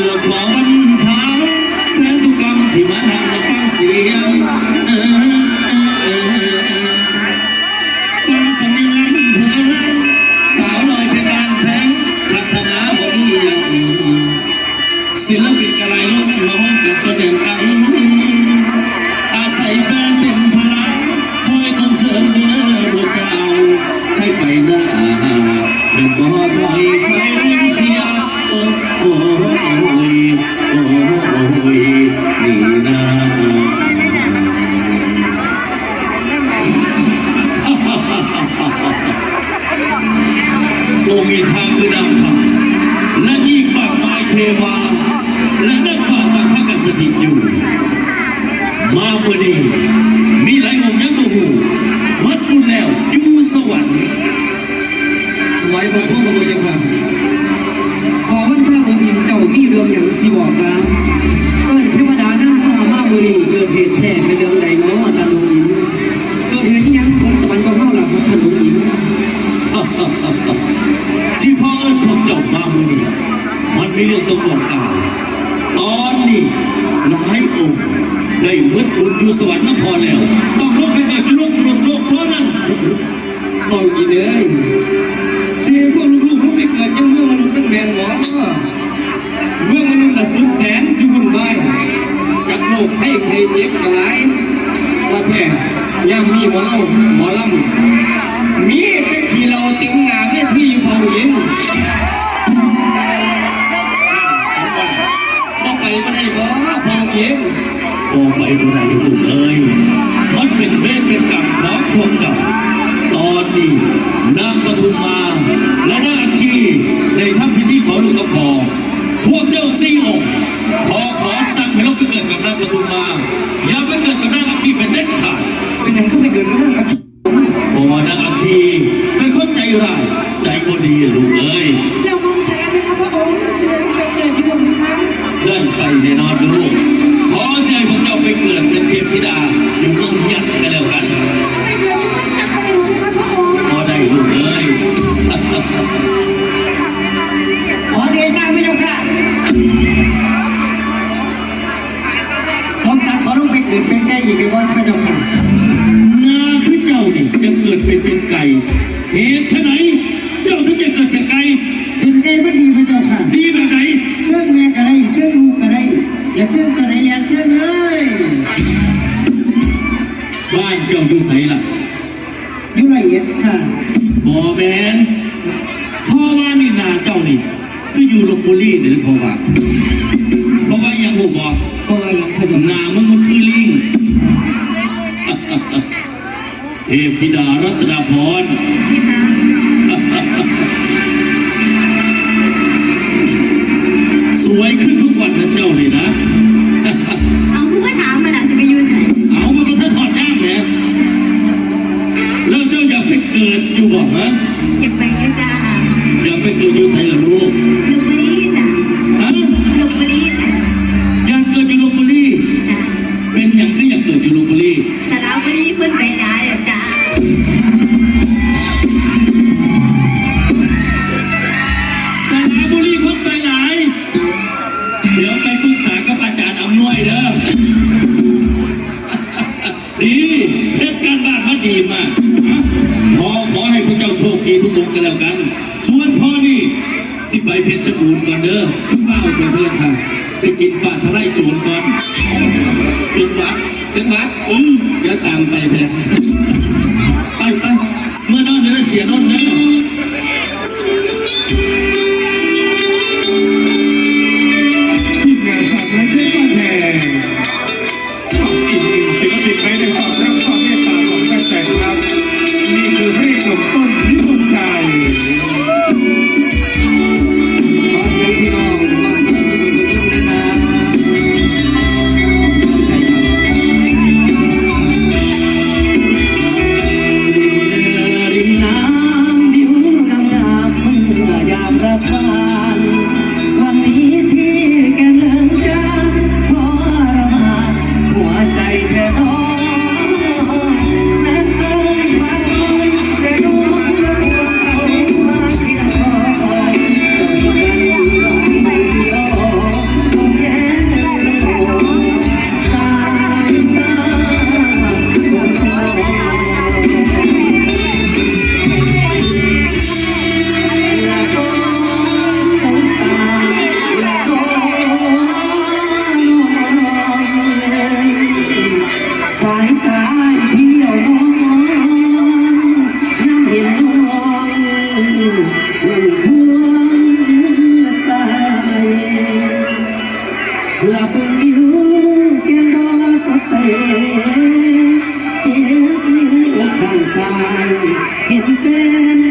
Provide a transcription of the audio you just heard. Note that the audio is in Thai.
และขอวันเทาแฟนทุกกรรมที่มานั่งฟังเสียงฟังสำเนียงลำเพลินสาวน้อยเพชรบานแพงพัฒนาบ่มีอย่างศิลปินกระไรล้นล้อมกับจนแด่นอัง มาเมื่อนี้มีหลายองค์ยังบ่หูวัดบุญแล้วอยู่สวรรค์ไว้บนพวกพระเจ้าค่ะขอวันพระองค์อินเจ้ามีเรื่องอย่างสิบอกนะเอิ้นเทวดาหน้าฟ้ามาบุรีเกิดเหตุแท้เป็นเรื่องใดเนาะท่านองค์อินเกิดเหตุที่ยังบนสวรรค์ของเฮาล่ะท่านองค์อินที่พ่อเอิญพวกเจ้ามาเมื่อนี้มันมีเรื่องต้องบอกกล่าว ตอนนี้หลายองค์ได้มืดอุดอยู่สวรรค์นพอแล้ว ต้องลบไปเกิดอยู่โลกมนุษย์โลกเท่านั้นพ่ออีเด้ยเสียพวกลูกๆลูกไปเกิดยังเมื่องมนุษย์เป็นแมนหมอ งมา และนางอาคีได้ทำพิธีขอลูกกระพอพวกเจ้าสี่องขอขอสั่งให้เราไปเกิดกับนางปทุมมา อย่าไปเกิดกับนางอาคีเป็นเด็ดขาดเป็นหยังเข้าไปเกิดกับเรื่องอาชีพเพราะว่านางอาคีเป็นคนใจร้ายใจบ่ดีลูกเอ้ยเรามองใช้ไหมคะพระองค์เสด็จไปเกิดอยู่บนนะคะได้ไปแน่นอนลูกขอเสียให้พวกเจ้าไปเกิดเป็นเทพธิดา เสื้อลูกก็ได้อยากเสื้อตัวไหนอยากเสื้อเลยบ้านเจ้าอยู่ใสล่ะอยู่ละเอียดค่ะบอแมนพ่อว่านี่นาเจ้านี่ คืออยู่ลบบุรีนี่นะพ่อว่าเพราะว่ายังหูบอกเพราะว่าหลังพระเจ้านามึงมันคือลิงเทพธิดารัตนาพรพี่คะ วยขึ้นทุกวันนะเจ้านี่นะ เอาคุณว่าถามมันอะจะไปอยู่ไหนเอามาประทัดถอดย่ามเนี่ยแล้วเจ้าอยากไปเกิดอยู่บอกฮะอยากไปก็จ้าอยากไปเกิดอยู่ใส่ละลูกลพบุรีจ้ะฮะลพบุรีจ้ะอยากเกิดอยู่ลพบุรีจ้ะเป็นอย่างที่อยากเกิดอยู่ลพบุรี ส ดีมากอะพอขอให้พวกเจ้าโชคดีทุกคนกันแล้วกัน ส่วนพ่อนี่สิบใบเพชรบูนก่อนเด้อข้าวกันเพื่อนค่ะไปกินฝาทะไลโจรก่อนเป็นวัดเป็นวัดอืมเดี๋ยวตามไปเพื่อน เมื่อยามรับานวันนี้ ลับอยู่แก้มบ่สับเตเจ็บในหัวข้างสายเห็นแฟน